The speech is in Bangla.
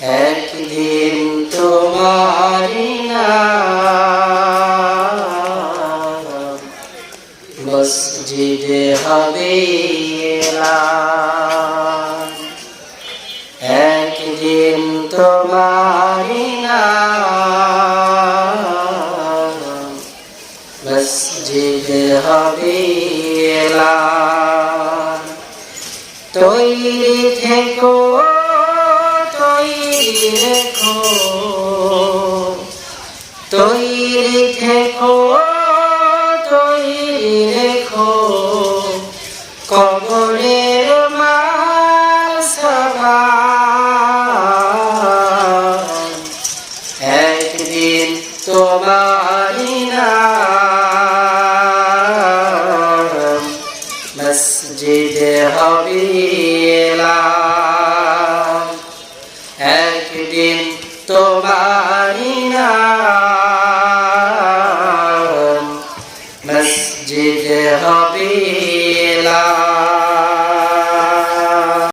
একদিন তোমারি মসজিদে হবে। একদিন তোমারি মসজিদে হবে। তৈরি থেকো রেখো তৈরি থেকো তৈরি রেখো কবরের মাল একদিন তোমারি নাম মসজিদে হবে তোমারি নাম মসজিদে হবে এলান।